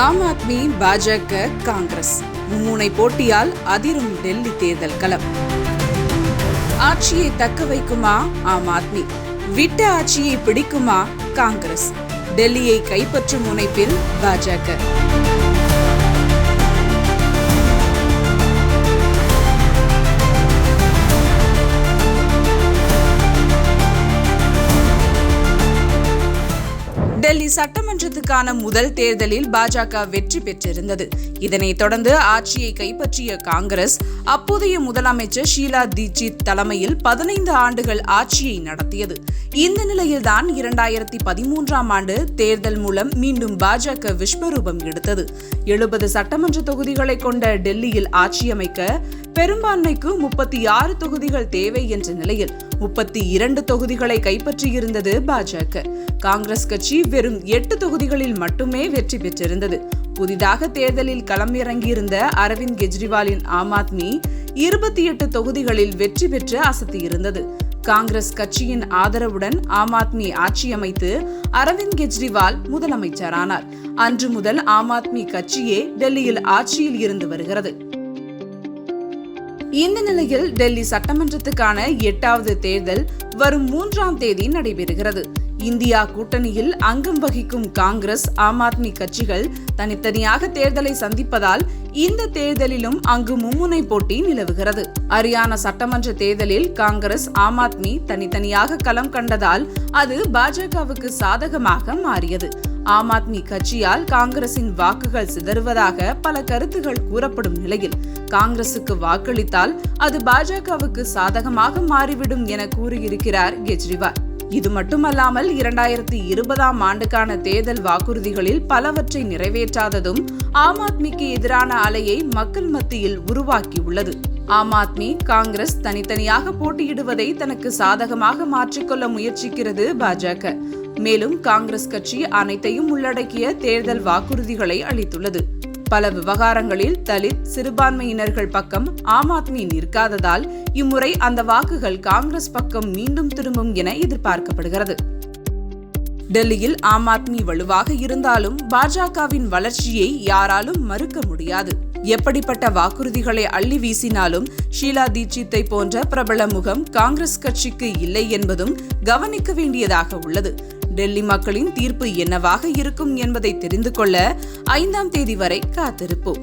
ஆம் ஆத்மி பாஜக காங்கிரஸ். மும்முனை போட்டியால் அதிரும் டெல்லி தேர்தல் களம். ஆட்சியை தக்க வைக்குமா? ஆம் ஆத்மி. விட்ட ஆட்சியை பிடிக்குமா? காங்கிரஸ். டெல்லியை கைப்பற்றும் முனைப்பில் பாஜக. டெல்லி சட்டமன்றத்துக்கான முதல் தேர்தலில் பாஜக வெற்றி பெற்றிருந்தது. இதனைத் தொடர்ந்து ஆட்சியை கைப்பற்றிய காங்கிரஸ் அப்போதைய முதலமைச்சர் ஷீலா தீட்சித் தலைமையில் பதினைந்து ஆண்டுகள் ஆட்சியை நடத்தியது. இந்த நிலையில்தான் இரண்டாயிரத்தி பதிமூன்றாம் ஆண்டு தேர்தல் மூலம் மீண்டும் பாஜக விஸ்வரூபம் எடுத்தது. எழுபது சட்டமன்ற தொகுதிகளை கொண்ட டெல்லியில் ஆட்சி அமைக்க பெரும்பான்மைக்கு முப்பத்தி ஆறு தொகுதிகள் தேவை என்ற நிலையில் முப்பத்தி இரண்டு தொகுதிகளை கைப்பற்றியிருந்தது பாஜக. காங்கிரஸ் கட்சி வெறும் எட்டு தொகுதிகளில் மட்டுமே வெற்றி பெற்றிருந்தது. புதிதாக தேர்தலில் களமிறங்கியிருந்த அரவிந்த் கெஜ்ரிவாலின் ஆம் ஆத்மி இருபத்தி எட்டு தொகுதிகளில் வெற்றி பெற்று அசத்தியிருந்தது. காங்கிரஸ் கட்சியின் ஆதரவுடன் ஆம் ஆத்மி ஆட்சி அமைத்து அரவிந்த் கெஜ்ரிவால் முதலமைச்சரானார். அன்று முதல் ஆம் ஆத்மி கட்சியே டெல்லியில் ஆட்சியில் இருந்து வருகிறது. இந்த நிலையில் டெல்லி சட்டமன்றத்துக்கான எட்டாவது தேர்தல் வரும் மூன்றாம் தேதி நடைபெறுகிறது. இந்தியா கூட்டணியில் அங்கம் வகிக்கும் காங்கிரஸ் ஆம் ஆத்மி கட்சிகள் தனித்தனியாக தேர்தலை சந்திப்பதால் இந்த தேர்தலிலும் அங்கு மும்முனை போட்டி நிலவுகிறது. ஹரியானா சட்டமன்ற தேர்தலில் காங்கிரஸ் ஆம் ஆத்மி தனித்தனியாக களம் கண்டதால் அது பாஜகவுக்கு சாதகமாக மாறியது. ஆம் ஆத்மி கட்சியால் காங்கிரசின் வாக்குகள் சிதறுவதாக பல கருத்துகள் கூறப்படும் நிலையில் காங்கிரசுக்கு வாக்களித்தால் அது பாஜகவுக்கு சாதகமாக மாறிவிடும் என கூறியிருக்கிறார் கெஜ்ரிவால். இது மட்டுமல்லாமல் இரண்டாயிரத்தி இருபதாம் ஆண்டுக்கான தேர்தல் வாக்குறுதிகளில் பலவற்றை நிறைவேற்றாததும் ஆம் ஆத்மிக்கு எதிரான அலையை மக்கள் மத்தியில் உருவாக்கியுள்ளது. ஆம் ஆத்மி காங்கிரஸ் தனித்தனியாக போட்டியிடுவதை தனக்கு சாதகமாக மாற்றிக்கொள்ள முயற்சிக்கிறது பாஜக. மேலும் காங்கிரஸ் கட்சி அனைத்தையும் உள்ளடக்கிய தேர்தல் வாக்குறுதிகளை அளித்துள்ளது. பல விவகாரங்களில் தலித் சிறுபான்மையினர்கள் பக்கம் ஆம் ஆத்மி நிற்காததால் இம்முறை அந்த வாக்குகள் காங்கிரஸ் பக்கம் மீண்டும் திரும்பும் என எதிர்பார்க்கப்படுகிறது. டெல்லியில் ஆம் ஆத்மி வலுவாக இருந்தாலும் பாஜகவின் வளர்ச்சியை யாராலும் மறுக்க முடியாது. எப்படிப்பட்ட வாக்குறுதிகளை அள்ளி வீசினாலும் ஷீலா தீட்சித்தை போன்ற பிரபல முகம் காங்கிரஸ் கட்சிக்கு இல்லை என்பதும் கவனிக்க வேண்டியதாக உள்ளது. டெல்லி மக்களின் தீர்ப்பு என்னவாக இருக்கும் என்பதை தெரிந்து கொள்ள ஐந்தாம் தேதி வரை காத்திருப்போம்.